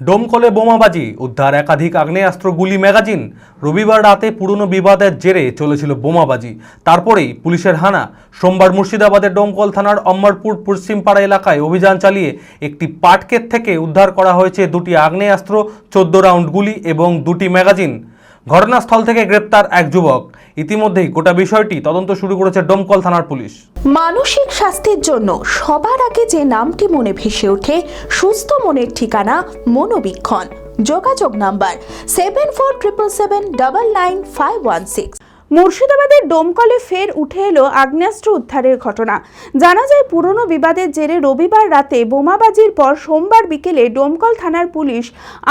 ডোমকলে বোমাবাজি, উদ্ধার একাধিক আগ্নেয়াস্ত্র, গুলি ম্যাগাজিন। রবিবার রাতে পুরনো বিবাদের জেরে চলেছিল বোমাবাজি। তারপরেই পুলিশের হানা। সোমবার মুর্শিদাবাদের ডোমকল থানার অম্বরপুর পশ্চিমপাড়া এলাকায় অভিযান চালিয়ে একটি পাটকের থেকে উদ্ধার করা হয়েছে দুটি আগ্নেয়াস্ত্র, চোদ্দ রাউন্ড গুলি এবং দুটি ম্যাগাজিন। ঘটনাস্থল থেকে গ্রেপ্তার এক যুবক। ইতিমধ্যেই গোটা বিষয়টি তদন্ত শুরু করেছে ডোমকল থানার পুলিশ। মানসিক স্বাস্থ্যের জন্য সবার আগে যে নামটি মনে ভেসে ওঠে, সুস্থ মনের ঠিকানা মনোবীক্ষণ। যোগাযোগ number seven four triple seven double nine five one six মুর্শিদাবাদের ডোমকলে ফের উঠে এলো আগ্নেয়াস্ত্র উদ্ধারের ঘটনা। জানা যায়, পুরনো বিবাদের জেরে রবিবার রাতে বোমাবাজির পর সোমবার বিকেলে ডোমকল থানার পুলিশ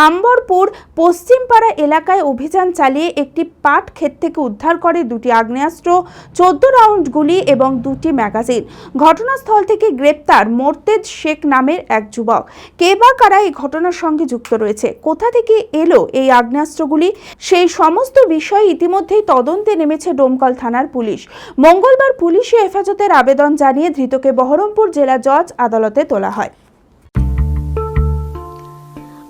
আম্বরপুর পশ্চিমপাড়া এলাকায় অভিযান চালিয়ে একটি পাট ক্ষেত থেকে উদ্ধার করে দুটি আগ্নেয়াস্ত্র, চোদ্দ রাউন্ড গুলি এবং দুটি ম্যাগাজিন। ঘটনাস্থল থেকে গ্রেপ্তার মোর্তেজ শেখ নামের এক যুবক। কে বা কারা এই ঘটনার সঙ্গে যুক্ত রয়েছে? কোথা থেকে এলো এই আগ্নেয়াস্ত্রগুলি? সেই সমস্ত বিষয় ইতিমধ্যেই তদন্তে নেমেছে ডোমকল থানার পুলিশ। মঙ্গলবার পুলিশে হেফাজতের আবেদন জানিয়ে ধৃতকে বহরমপুর জেলা জজ আদালতে তোলা হয়।